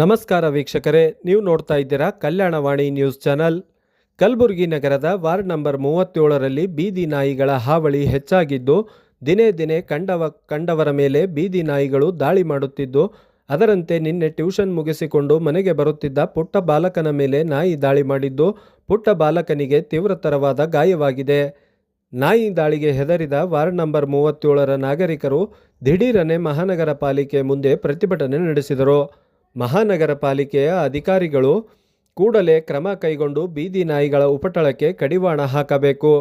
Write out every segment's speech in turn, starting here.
ನಮಸ್ಕಾರ ವೀಕ್ಷಕರೇ, ನೀವು ನೋಡ್ತಾ ಇದ್ದೀರಾ ಕಲ್ಯಾಣವಾಣಿ ನ್ಯೂಸ್ ಚಾನಲ್. ಕಲಬುರಗಿ ನಗರದ ವಾರ್ಡ್ ನಂಬರ್ ಮೂವತ್ತೇಳರಲ್ಲಿ ಬೀದಿ ನಾಯಿಗಳ ಹಾವಳಿ ಹೆಚ್ಚಾಗಿದ್ದು, ದಿನೇ ದಿನೇ ಕಂಡವ, ಕಂಡವರ ಮೇಲೆ ಬೀದಿ ನಾಯಿಗಳು ದಾಳಿ ಮಾಡುತ್ತಿದ್ದು, ಅದರಂತೆ ನಿನ್ನೆ ಟ್ಯೂಷನ್ ಮುಗಿಸಿಕೊಂಡು ಮನೆಗೆ ಬರುತ್ತಿದ್ದ ಪುಟ್ಟ ಬಾಲಕನ ಮೇಲೆ ನಾಯಿ ದಾಳಿ ಮಾಡಿದ್ದು, ಪುಟ್ಟ ಬಾಲಕನಿಗೆ ತೀವ್ರತರವಾದ ಗಾಯವಾಗಿದೆ. ನಾಯಿ ದಾಳಿಗೆ ಹೆದರಿದ ವಾರ್ಡ್ ನಂಬರ್ ಮೂವತ್ತೇಳರ ನಾಗರಿಕರು ದಿಢೀರನೆ ಮಹಾನಗರ ಪಾಲಿಕೆ ಮುಂದೆ ಪ್ರತಿಭಟನೆ ನಡೆಸಿದರು. ಮಹಾನಗರ ಪಾಲಿಕೆಯ ಅಧಿಕಾರಿಗಳು ಕೂಡಲೇ ಕ್ರಮ ಕೈಗೊಂಡು ಬೀದಿ ನಾಯಿಗಳ ಉಪಟಳಕ್ಕೆ ಕಡಿವಾಣ ಹಾಕಬೇಕು.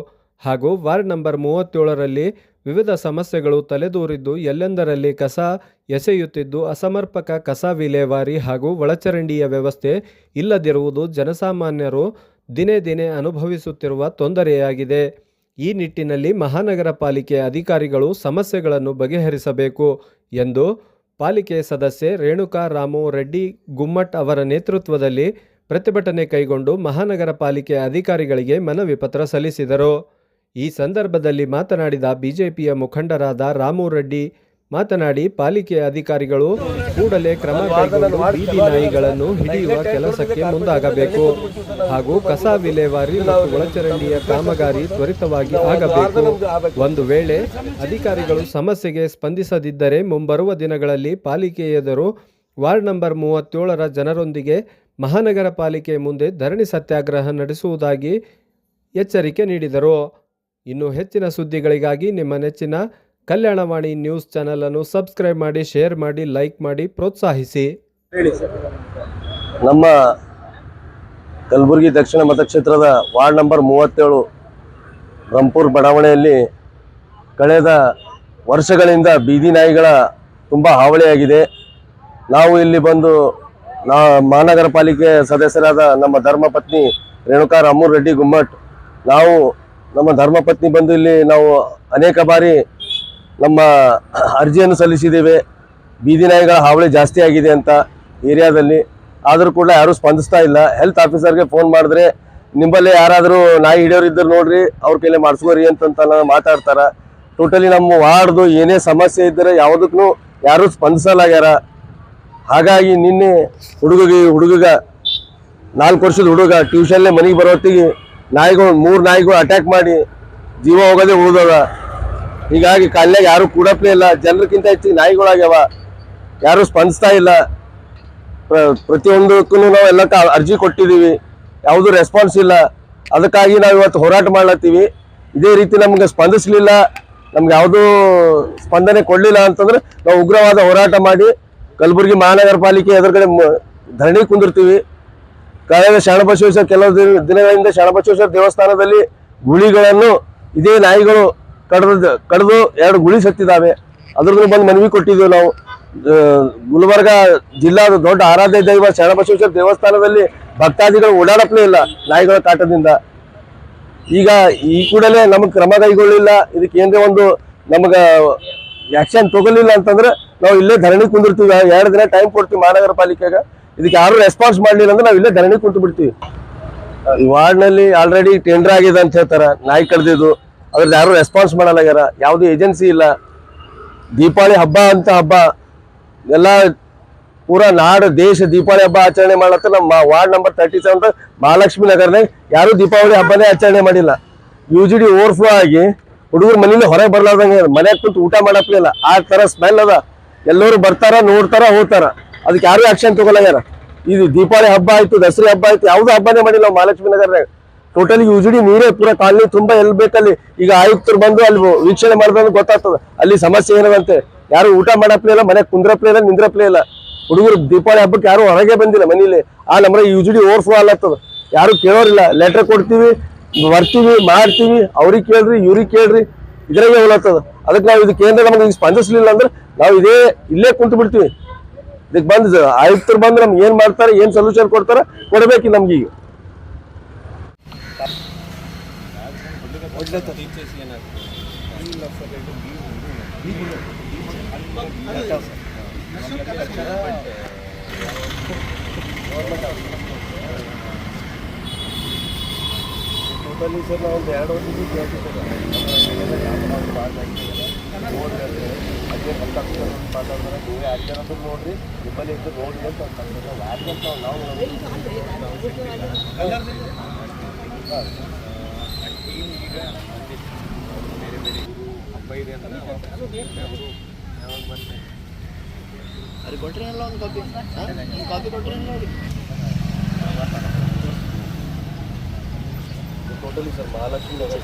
ಹಾಗೂ ವಾರ್ಡ್ ನಂಬರ್ ಮೂವತ್ತೇಳರಲ್ಲಿ ವಿವಿಧ ಸಮಸ್ಯೆಗಳು ತಲೆದೂರಿದ್ದು ಎಲ್ಲೆಂದರಲ್ಲಿ ಕಸ ಎಸೆಯುತ್ತಿದ್ದು ಅಸಮರ್ಪಕ ಕಸ ವಿಲೇವಾರಿ ಹಾಗೂ ಒಳಚರಂಡಿಯ ವ್ಯವಸ್ಥೆ ಇಲ್ಲದಿರುವುದು ಜನಸಾಮಾನ್ಯರು ದಿನೇ ದಿನೇ ಅನುಭವಿಸುತ್ತಿರುವ ತೊಂದರೆಯಾಗಿದೆ. ಈ ನಿಟ್ಟಿನಲ್ಲಿ ಮಹಾನಗರ ಪಾಲಿಕೆ ಅಧಿಕಾರಿಗಳು ಸಮಸ್ಯೆಗಳನ್ನು ಬಗೆಹರಿಸಬೇಕು ಎಂದು ಪಾಲಿಕೆ ಸದಸ್ಯೆ ರೇಣುಕಾ ರಾಮು ರೆಡ್ಡಿ ಗುಮ್ಮಟ್ ಅವರ ನೇತೃತ್ವದಲ್ಲಿ ಪ್ರತಿಭಟನೆ ಕೈಗೊಂಡು ಮಹಾನಗರ ಪಾಲಿಕೆ ಅಧಿಕಾರಿಗಳಿಗೆ ಮನವಿ ಪತ್ರ ಸಲ್ಲಿಸಿದರು. ಈ ಸಂದರ್ಭದಲ್ಲಿ ಮಾತನಾಡಿದ ಬಿಜೆಪಿಯ ಮುಖಂಡರಾದ ರಾಮು ರೆಡ್ಡಿ ಮಾತನಾಡಿ ಪಾಲಿಕೆ ಅಧಿಕಾರಿಗಳು ಕೂಡಲೇ ಕ್ರಮ ಕೈಗೊಂಡು ಬೀದಿ ನಾಯಿಗಳನ್ನು ಹಿಡಿಯುವ ಕೆಲಸಕ್ಕೆ ಮುಂದಾಗಬೇಕು ಹಾಗೂ ಕಸ ವಿಲೇವಾರಿ ಮತ್ತು ಒಳಚರಂಡಿಯ ಕಾಮಗಾರಿ ತ್ವರಿತವಾಗಿ ಆಗಬೇಕು. ಒಂದು ವೇಳೆ ಅಧಿಕಾರಿಗಳು ಸಮಸ್ಯೆಗೆ ಸ್ಪಂದಿಸದಿದ್ದರೆ ಮುಂಬರುವ ದಿನಗಳಲ್ಲಿ ಪಾಲಿಕೆ ಎದುರು ವಾರ್ಡ್ ನಂಬರ್ ಮೂವತ್ತೇಳರ ಜನರೊಂದಿಗೆ ಮಹಾನಗರ ಪಾಲಿಕೆ ಮುಂದೆ ಧರಣಿ ಸತ್ಯಾಗ್ರಹ ನಡೆಸುವುದಾಗಿ ಎಚ್ಚರಿಕೆ ನೀಡಿದರು. ಇನ್ನು ಹೆಚ್ಚಿನ ಸುದ್ದಿಗಳಿಗಾಗಿ ನಿಮ್ಮ ನೆಚ್ಚಿನ ಕಲ್ಯಾಣವಾಣಿ ನ್ಯೂಸ್ ಚಾನೆಲ್ ಅನ್ನು ಸಬ್ಸ್ಕ್ರೈಬ್ ಮಾಡಿ, ಶೇರ್ ಮಾಡಿ, ಲೈಕ್ ಮಾಡಿ, ಪ್ರೋತ್ಸಾಹಿಸಿ. ನಮ್ಮ ಕಲಬುರಗಿ ದಕ್ಷಿಣ ಮತಕ್ಷೇತ್ರದ ವಾರ್ಡ್ ನಂಬರ್ ಮೂವತ್ತೇಳು, ರಂಪುರ್ ಬಡಾವಣೆಯಲ್ಲಿ ಕಳೆದ ವರ್ಷಗಳಿಂದ ಬೀದಿ ನಾಯಿಗಳ ತುಂಬ ಹಾವಳಿಯಾಗಿದೆ. ನಾವು ಇಲ್ಲಿ ಬಂದು ನಾ ಮಹಾನಗರ ಪಾಲಿಕೆ ಸದಸ್ಯರಾದ ನಮ್ಮ ಧರ್ಮಪತ್ನಿ ರೇಣುಕಾ ರಾಮೂರ್ ರೆಡ್ಡಿ ಗುಮ್ಮಟ್, ನಾವು ನಮ್ಮ ಧರ್ಮಪತ್ನಿ ಬಂದು ಇಲ್ಲಿ ನಾವು ಅನೇಕ ಬಾರಿ ನಮ್ಮ ಅರ್ಜಿಯನ್ನು ಸಲ್ಲಿಸಿದ್ದೇವೆ. ಬೀದಿ ನಾಯಿಗಳ ಹಾವಳಿ ಜಾಸ್ತಿ ಆಗಿದೆ ಅಂತ ಏರಿಯಾದಲ್ಲಿ. ಆದರೂ ಕೂಡ ಯಾರೂ ಸ್ಪಂದಿಸ್ತಾ ಇಲ್ಲ. ಹೆಲ್ತ್ ಆಫೀಸರ್ಗೆ ಫೋನ್ ಮಾಡಿದ್ರೆ ನಿಮ್ಮಲ್ಲಿ ಯಾರಾದರೂ ನಾಯಿ ಹಿಡಿಯೋರು ಇದ್ದರು ನೋಡ್ರಿ, ಅವ್ರ ಕೈಲಿ ಮಾಡಿಸ್ಕೋರಿ ಅಂತಂತ ಮಾತಾಡ್ತಾರೆ. ಟೋಟಲಿ ನಮ್ಮ ವಾರ್ಡ್ದು ಏನೇ ಸಮಸ್ಯೆ ಇದ್ದರೆ ಯಾವುದಕ್ಕೂ ಯಾರೂ ಸ್ಪಂದಿಸಲಾಗ್ಯಾರ. ಹಾಗಾಗಿ ನಿನ್ನೆ ಹುಡುಗಿಗೆ, ಹುಡುಗಗ, ನಾಲ್ಕು ವರ್ಷದ ಹುಡುಗ ಟ್ಯೂಷನ್ಲೇ ಮನೆಗೆ ಬರೋ ಹೊತ್ತಿಗೆ ನಾಯಿಗಳು, ಮೂರು ನಾಯಿಗಳು ಅಟ್ಯಾಕ್ ಮಾಡಿ ಜೀವ ಹೋಗೋದೇ ಉಳಿದದ. ಹೀಗಾಗಿ ಕಾಲ್ಯಾಗ ಯಾರು ಕೂಡಪ್ಲೇ ಇಲ್ಲ. ಜನರಕ್ಕಿಂತ ಹೆಚ್ಚಿಗೆ ನಾಯಿಗಳಾಗ್ಯಾವ. ಯಾರು ಸ್ಪಂದಿಸ್ತಾ ಇಲ್ಲ. ಪ್ರ- ಪ್ರತಿಯೊಂದಕ್ಕೂ ನಾವು ಎಲ್ಲ ಅರ್ಜಿ ಕೊಟ್ಟಿದ್ದೀವಿ. ಯಾವುದು ರೆಸ್ಪಾನ್ಸ್ ಇಲ್ಲ. ಅದಕ್ಕಾಗಿ ನಾವು ಇವತ್ತು ಹೋರಾಟ ಮಾಡ್ಲತ್ತೀವಿ. ಇದೇ ರೀತಿ ನಮ್ಗೆ ಸ್ಪಂದಿಸಲಿಲ್ಲ. ನಮ್ಗೆ ಯಾವುದೂ ಸ್ಪಂದನೆ ಕೊಡಲಿಲ್ಲ ಅಂತಂದ್ರೆ ನಾವು ಉಗ್ರವಾದ ಹೋರಾಟ ಮಾಡಿ ಕಲಬುರಗಿ ಮಹಾನಗರ ಪಾಲಿಕೆ ಎದುರುಗಡೆ ಧರಣಿ ಕುಂದಿರ್ತೀವಿ. ಕಳೆದ ಶರಣಬಸವೇಶ್ವರ ಕೆಲವು ದಿನ- ದಿನಗಳಿಂದ ಶರಣಬಸವೇಶ್ವರ ದೇವಸ್ಥಾನದಲ್ಲಿ ಗುಳಿಗಳನ್ನು ಇದೇ ನಾಯಿಗಳು ಕಡ್ದು ಕಡ್ದು ಎರಡು ಗುಳಿ ಸತ್ತಿದ್ದಾವೆ. ಅದ್ರದ್ದು ಬಂದು ಮನವಿ ಕೊಟ್ಟಿದ್ದೇವೆ ನಾವು. ಗುಲ್ಬರ್ಗ ಜಿಲ್ಲಾದ ದೊಡ್ಡ ಆರಾಧ್ಯ ದೈವ ಶರಣಬಸವೇಶ್ವರ ದೇವಸ್ಥಾನದಲ್ಲಿ ಭಕ್ತಾದಿಗಳು ಓಡಾಡಪ್ಲೇ ಇಲ್ಲ ನಾಯಿಗಳ ಕಾಟದಿಂದ. ಈಗ ಈ ಕೂಡಲೇ ನಮಗೆ ಕ್ರಮ ಕೈಗೊಳ್ಳಿಲ್ಲ. ಇದಕ್ಕೆ ಏನೇ ಒಂದು ನಮಗೆ ಆಕ್ಷನ್ ತಗೊಳ್ಳಿಲ್ಲ ಅಂತಂದ್ರೆ ನಾವು ಇಲ್ಲೇ ಧರಣಿ ಕುಂದಿರ್ತೀವಿ. ಎರಡು ದಿನ ಟೈಮ್ ಕೊಡ್ತೀವಿ ಮಹಾನಗರ ಪಾಲಿಕೆಗೆ. ಇದಕ್ಕೆ ಯಾರು ರೆಸ್ಪಾನ್ಸ್ ಮಾಡಲಿಲ್ಲ ಅಂದ್ರೆ ನಾವು ಇಲ್ಲೇ ಧರಣಿ ಕುಂತು ಬಿಡ್ತೀವಿ ವಾರ್ಡ್ನಲ್ಲಿ ಆಲ್ರೆಡಿ ಟೆಂಡರ್ ಆಗಿದೆ ಅಂತ ಹೇಳ್ತಾರೆ. ನಾಯಿ ಕಡ್ದಿದ್ದು. ಅದ್ರದ್ದು ಯಾರು ರೆಸ್ಪಾನ್ಸ್ ಮಾಡಲಾಗ್ಯಾರ ಯಾವುದು ಏಜೆನ್ಸಿ ಇಲ್ಲ. ದೀಪಾವಳಿ ಹಬ್ಬ ಅಂತ ಹಬ್ಬ. ಎಲ್ಲ ಪೂರಾ ನಾಡು, ದೇಶ ದೀಪಾವಳಿ ಹಬ್ಬ ಆಚರಣೆ ಮಾಡತ್ತ. ನಮ್ಮ ward number thirty seven Mahalakshmi ನಗರದಾಗ ಯಾರು ದೀಪಾವಳಿ ಹಬ್ಬನೇ ಆಚರಣೆ ಮಾಡಿಲ್ಲ. ಯು ಜಿ ಡಿ ಓವರ್ಫ್ಲೋ ಆಗಿ ಹುಡುಗರು ಮನೇಲಿ ಹೊರಗೆ ಬರ್ಲಾರ್ದಂಗೆ ಮನ್ಯಾಗ ಕುಂತು ಊಟ ಮಾಡಪ್ಲಿಲ್ಲ ಆ ತರ ಸ್ಮೆಲ್ ಅದ. ಎಲ್ಲರೂ ಬರ್ತಾರ, ನೋಡ್ತಾರ ಹೋಗ್ತಾರ ಅದಕ್ಕೆ ಯಾರು ಆಕ್ಷನ್ ತಗೊಳ್ಳಾಗ್ಯಾರ ಇದು ದೀಪಾವಳಿ ಹಬ್ಬ ಆಯ್ತು, ದಸರಾ ಹಬ್ಬ ಆಯ್ತು, ಯಾವ್ದು ಹಬ್ಬನೇ ಮಾಡಿಲ್ಲ ಮಹಾಲಕ್ಷ್ಮಿ ನಗರನಾಗ ಟೋಟಲಿ ಡಿ ನೀರೇ ಪೂರ ಕಾಲನಿ ತುಂಬಾ ಎಲ್ಲಿ ಬೇಕಲ್ಲಿ ಈಗ ಆಯುಕ್ತರು ಬಂದು ಅಲ್ಲಿ ವೀಕ್ಷಣೆ ಮಾಡಿದ್ರೆ ಗೊತ್ತಾಗ್ತದೆ. ಅಲ್ಲಿ ಸಮಸ್ಯೆ ಏನದಂತೆ? ಯಾರು ಊಟ ಮಾಡಪ್ಲೇ ಇಲ್ಲ ಮನೆ ಕುಂದ್ರಪ್ಲೇ ಇಲ್ಲ, ನಿಂದ್ರಪ್ಲೇ ಇಲ್ಲ. ಹುಡುಗರು ದೀಪಾವಳಿ ಹಬ್ಬಕ್ಕೆ ಯಾರು ಹೊರಗೆ ಬಂದಿಲ್ಲ ಮನೇಲಿ ಆ ಜಿ ಡಿ ಓವರ್ಫ್ಲೋ ಆಗ್ಲತ್ತದ ಯಾರು ಕೇಳೋರಿಲ್ಲ. ಲೆಟರ್ ಕೊಡ್ತೀವಿ, ಬರ್ತೀವಿ, ಮಾಡ್ತೀವಿ. ಅವ್ರಿಗೆ ಕೇಳ್ರಿ, ಇವ್ರಿಗೆ ಕೇಳ್ರಿ. ಇದ್ರಾಗೆ ಹೋಗ್ಲತ್ತದ ಅದಕ್ಕೆ ನಾವು ಇದಕ್ಕೆ ಏನಾರ ನಮ್ಗೆ ಈಗ ಸ್ಪಂದಿಸ್ಲಿಲ್ಲ ಅಂದ್ರೆ ನಾವು ಇದೇ ಇಲ್ಲೇ ಕುಂತು ಬಿಡ್ತೀವಿ. ಇದಕ್ಕೆ ಬಂದು ಆಯುಕ್ತರು ಬಂದು ನಮ್ಗೆ ಏನ್ ಮಾಡ್ತಾರೆ, ಏನ್ ಸೊಲ್ಯೂಷನ್ ಕೊಡ್ತಾರೆ ಕೊಡಬೇಕು ನಮ್ಗೆ ಈಗ. ಟೋಟಲಿ ಸರ್ ನಾವು ಒಂದು ಎರಡು ವರ್ಷದಿಂದ ಕೇಳ್ತಿದ್ದೇವೆ ಅದೇ ಮಾತಾಡ್ತಾರೆ ನೀವೇ ಆಚಾರ ನೋಡ್ರಿ ನಿಮ್ಮಲ್ಲಿ ಇದ್ದು ನೋಡ್ರಿ ಅಂತ ಅಂತಂದ್ರೆ ಅದು ಕೊಟ್ರೇನಲ್ಲ ಒಂದು ಕಾಪಿ ಒಂದು ಕಾಪಿ ಕೊಟ್ಟರೆ ಟೋಟಲಿ ಸರ್ ಮಹಾಲಕ್ಷ್ಮಿ ನಗರ